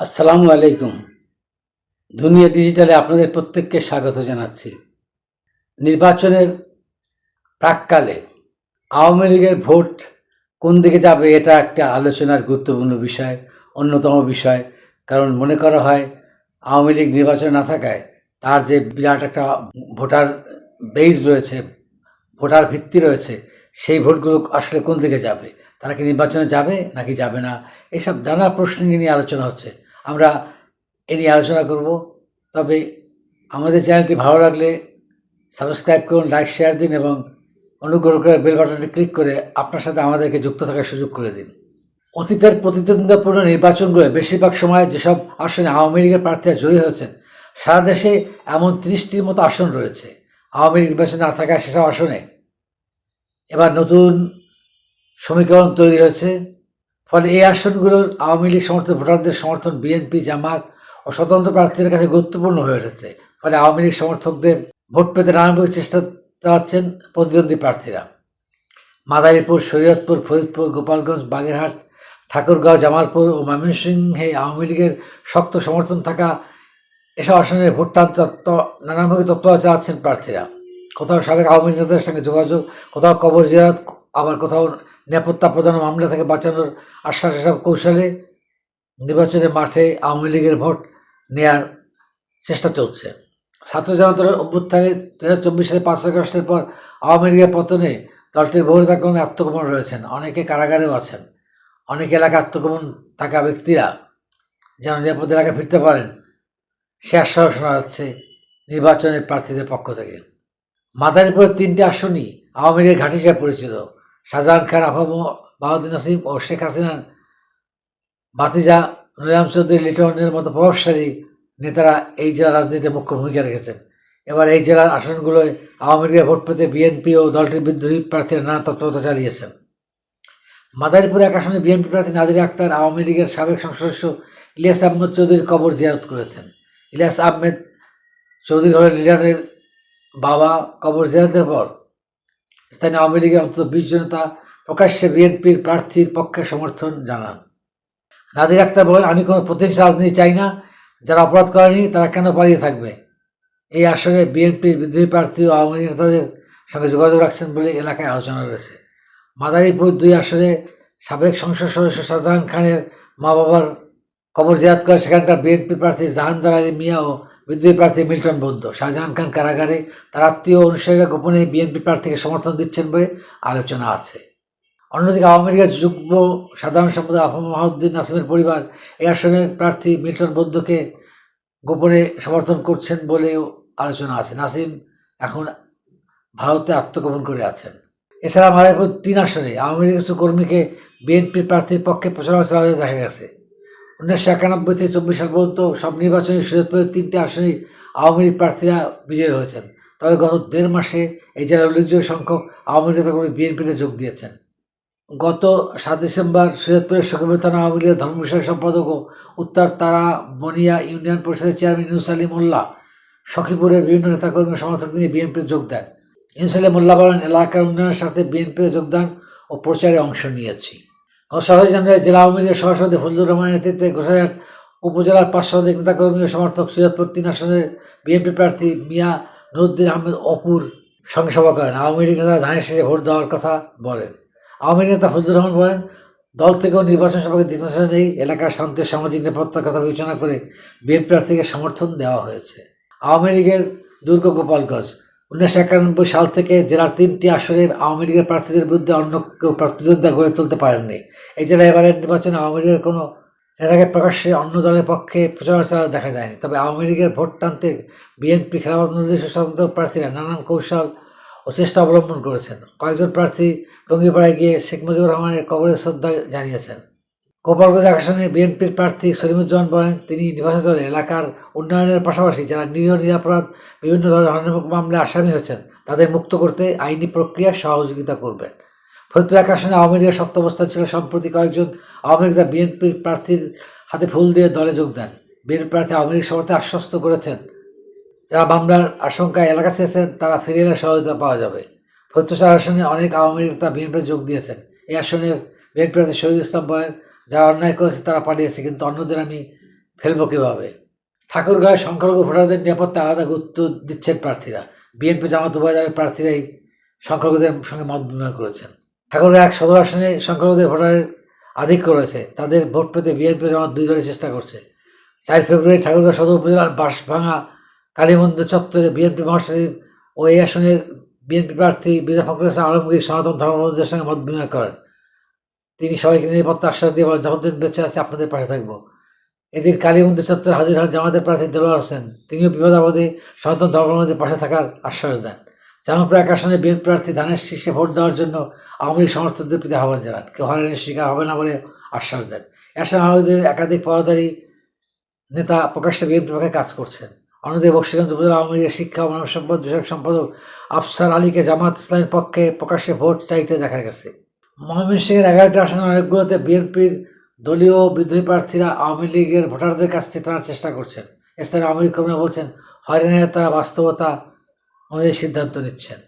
আসসালামু আলাইকুম। দুনিয়া ডিজিটালে আপনাদের প্রত্যেককে স্বাগত জানাচ্ছি। নির্বাচনের প্রাককালে আওয়ামী লীগের ভোট কোন দিকে যাবে এটা একটা আলোচনার গুরুত্বপূর্ণ বিষয়, অন্যতম বিষয়। কারণ মনে করা হয়, আওয়ামী লীগ নির্বাচনে না থাকায় তার যে বিরাট একটা ভোটার বেইজ রয়েছে, ভোটার ভিত্তি রয়েছে, সেই ভোটগুলো আসলে কোন দিকে যাবে? তারা কি নির্বাচনে যাবে নাকি যাবে না? এইসব নানা প্রশ্ন নিয়ে আলোচনা হচ্ছে। আমরা এ নিয়ে আলোচনা করব। তবে আমাদের চ্যানেলটি ভালো লাগলে সাবস্ক্রাইব করুন, লাইক, শেয়ার দিন এবং অনুগ্রহ করে বেল বাটনটি ক্লিক করে আপনার সাথে আমাদেরকে যুক্ত থাকার সুযোগ করে দিন। অতীতের প্রতিদ্বন্দ্বিতাপূর্ণ নির্বাচনগুলো বেশিরভাগ সময় যেসব আসনে আওয়ামী লীগের প্রার্থীরা জয়ী হয়েছেন, সারা দেশে এমন তিরিশটির মতো আসন রয়েছে। আওয়ামী লীগ নির্বাচন না থাকায় সেসব আসনে এবার নতুন সমীকরণ তৈরি হয়েছে। ফলে এই আসনগুলোর আওয়ামী লীগ সমর্থিত ভোটারদের সমর্থন বিএনপি, জামাত ও স্বতন্ত্র প্রার্থীদের কাছে গুরুত্বপূর্ণ হয়ে উঠেছে। ফলে আওয়ামী লীগ সমর্থকদের ভোট পেতে নানাভাবে চেষ্টা চালাচ্ছেন প্রতিদ্বন্দ্বী প্রার্থীরা। মাদারীপুর, শরীয়তপুর, ফরিদপুর, গোপালগঞ্জ, বাগেরহাট, ঠাকুরগাঁও, জামালপুর ও ময়মনসিংহে আওয়ামী লীগের শক্ত সমর্থন থাকা এসব আসনে ভোটদান তত্ত্ব নানাভাবে তত্ত্ব চালাচ্ছেন প্রার্থীরা। কোথাও সাবেক আওয়ামী নেতাদের সঙ্গে যোগাযোগ, কোথাও কবর জিয়ারত, আবার কোথাও নিরাপত্তা প্রদান ও মামলা থেকে বাঁচানোর আশ্বাস এসব কৌশলে নির্বাচনের মাঠে আওয়ামী লীগের ভোট নেয়ার চেষ্টা চলছে। ছাত্র জনতার অভ্যুত্থানে দু হাজার চব্বিশ সালে পাঁচ আগস্টের পর আওয়ামী লীগের পতনে দলটির বহু নেতাকর্মী আত্মগোপন রয়েছেন। অনেকে কারাগারেও আছেন। অনেক এলাকা আত্মগোপন থাকা ব্যক্তিরা যেন নিরাপদ এলাকায় ফিরতে পারেন, সে আশ্বাস শোনা যাচ্ছে নির্বাচনের প্রার্থীদের পক্ষ থেকে। মাদারীপুরের তিনটি আসনই আওয়ামী লীগের ঘাঁটি হিসেবে পরিচিত। শাহজাহান খান, আফাম বাহাউদ্দিন নাসিম ও শেখ হাসিনার ভাতিজা নুরাম চৌধুরী লিটনের মতো প্রভাবশালী নেতারা এই জেলার রাজনীতিতে মুখ্য ভূমিকা রেখেছেন। এবার এই জেলার আসনগুলোয় আওয়ামী লীগের ভোট পেতে বিএনপি ও দলটির বিদ্রোহী প্রার্থীরা নানা তৎপরতা চালিয়েছেন। মাদারীপুর এক আসনে বিএনপি প্রার্থী নাদির আক্তার, আওয়ামী লীগের সাবেক সংসদ সদস্য ইলিয়াস আহমেদ চৌধুরীর কবর জিয়ারত করেছেন। ইলিয়াস আহমেদ চৌধুরী হলেন লিডারের বাবা, কবর জিয়ারতের পর স্থানীয় আওয়ামী লীগের অন্তত বিশ জনতা প্রকাশ্যে বিএনপির প্রার্থীর পক্ষে সমর্থন জানান। নাদির আক্তার বলেন, আমি কোনো প্রতিহিংস রাজনীতি চাই না। যারা অপরাধ করেনি, তারা কেন পালিয়ে থাকবে? এই আসনে বিএনপির বিদ্রোহী প্রার্থী ও আওয়ামী নেতাদের সঙ্গে যোগাযোগ রাখছেন বলে এলাকায় আলোচনা রয়েছে। মাদারীপুর দুই আসনে সাবেক সংসদ সদস্য শাহজাহান খানের মা বাবার কবর জিয়াত করে সেখানকার বিএনপি প্রার্থী জাহানদার আলী মিয়া ও বিদ্রোহী প্রার্থী মিল্টন বৌদ্ধ। শাহজাহান খান কারাগারে তার আত্মীয় অনুসারীরা গোপনে বিএনপি প্রার্থীকে সমর্থন দিচ্ছেন বলে আলোচনা আছে। অন্যদিকে আওয়ামী লীগের যুগ্ম সাধারণ সম্পাদক আফম মাহউদ্দিন নাসিমের পরিবার এই আসনের প্রার্থী মিল্টন বৌদ্ধকে গোপনে সমর্থন করছেন বলেও আলোচনা আছে। নাসিম এখন ভারতে আত্মগোপন করে আছেন। এছাড়া মাদারীপুর তিন আসনে আওয়ামী লীগের কিছু কর্মীকে বিএনপির প্রার্থীর পক্ষে প্রচারণা চালাতে দেখা গেছে। উনিশশো একানব্বই থেকে চব্বিশ সাল পর্যন্ত সব নির্বাচনী শরীয়তপুরের তিনটি আসনেই আওয়ামী লীগ প্রার্থীরা বিজয়ী হয়েছেন। তবে গত দেড় মাসে এই জেলার উল্লেখযোগ্য সংখ্যক আওয়ামী নেতাকর্মী বিএনপিতে যোগ দিয়েছেন। গত সাত ডিসেম্বর সৈয়দপুরের সকিবুল থানা আওয়ামী লীগের ধর্ম বিষয়ক সম্পাদক ও উত্তর তারা বনিয়া ইউনিয়ন পরিষদের চেয়ারম্যান ইউনুস আলী মোল্লা, সখীপুরের বিভিন্ন নেতাকর্মী সমর্থক নিয়ে বিএনপিতে যোগ দেন। ইউনুস আলী মোল্লা বলেন, এলাকার উন্নয়নের সাথে বিএনপিতে যোগদান ও প্রচারে অংশ নিয়েছি। জানুয়ারি জেলা আওয়ামী লীগের সভাপতি ফজলুর রহমানের নেতৃত্বে গোসাইহাট উপজেলার পাঁচ শতাধিক নেতাকর্মী সমর্থক সৈয়দপুর তিন আসনের বিএনপি প্রার্থী মিয়া নুরুদ্দিন আহমেদ অপুর সঙ্গে সভা করেন। আওয়ামী লীগ নেতারা ধানের শেষে ভোট দেওয়ার কথা বলেন। আওয়ামী লীগ নেতা ফজলুর রহমান বলেন, দল থেকেও নির্বাচন সভাকে দিগ্নজর নেই। এলাকার শান্তি, সামাজিক নিরাপত্তার কথা বিবেচনা করে বিএনপি প্রার্থীকে সমর্থন দেওয়া হয়েছে। আওয়ামী লীগের দুর্গ গোপালগঞ্জ উনিশশো একানব্বই সাল থেকে জেলার তিনটি আসনে আওয়ামী লীগের প্রার্থীদের বিরুদ্ধে অন্য কেউ প্রতিদ্বন্দ্বিতা গড়ে তুলতে পারেননি। এই জেলায় এবারের নির্বাচনে আওয়ামী লীগের কোনো নেতাকে প্রকাশ্যে অন্য দলের পক্ষে প্রচারণা চালাতে দেখা যায়নি। তবে আওয়ামী লীগের ভোট টানতে বিএনপি খেলাফত স্বতন্ত্র প্রার্থীরা নানান কৌশল ও চেষ্টা অবলম্বন করেছেন। কয়েকজন প্রার্থী টঙ্গিপাড়ায় গিয়ে শেখ মুজিবুর রহমানের কবরের শ্রদ্ধা জানিয়েছেন। গোপালগঞ্জ আসনে বিএনপির প্রার্থী সলিমুজ্জামান বলেন, তিনি নির্বাচন এলাকার উন্নয়নের পাশাপাশি যারা নিরীহ, নিরাপরাধ, বিভিন্ন ধরনের হনমুখ মামলায় আসামি হয়েছেন, তাদের মুক্ত করতে আইনি প্রক্রিয়া সহযোগিতা করবেন। ফরিদপুর এক আসনে আওয়ামী লীগের শক্ত অবস্থা ছিল সম্প্রতি কয়েকজন আওয়ামী লীগ বিএনপির প্রার্থীর হাতে ফুল দিয়ে দলে যোগ দেন। বিএনপি প্রার্থী আওয়ামী লীগ সমর্থে আশ্বস্ত করেছেন, যারা মামলার আশঙ্কায় এলাকা চেয়েছেন তারা ফিরে এলে সহযোগিতা পাওয়া যাবে। ফরিদপুর আসনে অনেক আওয়ামী লীগ নেতা বিএনপি যোগ দিয়েছেন। এই আসনের বিএনপি প্রার্থী শহীদ ইসলাম বলেন যারা অন্যায় করেছে তারা পালিয়েছে, কিন্তু অন্যদের আমি ফেলব কীভাবে? ঠাকুরগাঁয় সংখ্যালঘু ভোটারদের নিরাপত্তা আলাদা গুরুত্ব দিচ্ছেন প্রার্থীরা। বিএনপি জামাত উভয় দলের প্রার্থীরাই সংখ্যালঘুদের সঙ্গে মত বিনিময় করেছেন। ঠাকুরগাঁ এক সদর আসনে সংখ্যালঘুদের ভোটারের আধিক্য রয়েছে। তাদের ভোট পেতে বিএনপি জামাত দুই দলের চেষ্টা করছে। চার ফেব্রুয়ারি ঠাকুরগাঁও সদর উপজেলার বাঁশভাঙা কালীমন্দির চত্বরে বিএনপি মহাসচিব ও এই আসনের বিএনপি প্রার্থী বিজয় ফখরুল আলমগীর সনাতন ধর্মবন্ধুদের সঙ্গে মত বিনিময় করেন। তিনি সবাইকে নিরাপত্তা আশ্বাস দিয়ে বলেন, যতদিন বেঁচে আছে, আপনাদের পাশে থাকব। এদিন কালীমন্দির চত্বরে হাজির হন জামাতের প্রার্থী দেলোয়ার হোসেন। তিনিও বিপদাবধি সনাতন ধর্মবন্ধুদের পাশে থাকার আশ্বাস দেন। জামালপুর এক আসনে বিএনপি প্রার্থী ধানের শীর্ষে ভোট দেওয়ার জন্য আওয়ামী লীগ সমর্থকদের প্রতি আহ্বান জানান। কেউ হয়রানির শিকার হবে না বলে আশ্বাস দেন। এসব আমাদের একাধিক পদাধারী নেতা প্রকাশ্যে বিএনপির পক্ষে কাজ করছেন। অন্যদিকে বক্সিগঞ্জ উপজেলা আওয়ামী লীগের শিক্ষা মানব সম্পদ বিষয়ক সম্পাদক আফসার আলীকে জামাত ইসলামের পক্ষে প্রকাশ্যে ভোট চাইতে দেখা গেছে। ময়মনসিংহের এগারোটি আসনের অনেকগুলোতে বিএনপির দলীয় বিদ্রোহী প্রার্থীরা আওয়ামী লীগের ভোটারদের কাছ থেকে টানার চেষ্টা করছেন। স্থানীয় আওয়ামী কর্মীরা বলছেন, হয়রানির তারা বাস্তবতা অনুযায়ী সিদ্ধান্ত নিচ্ছেন।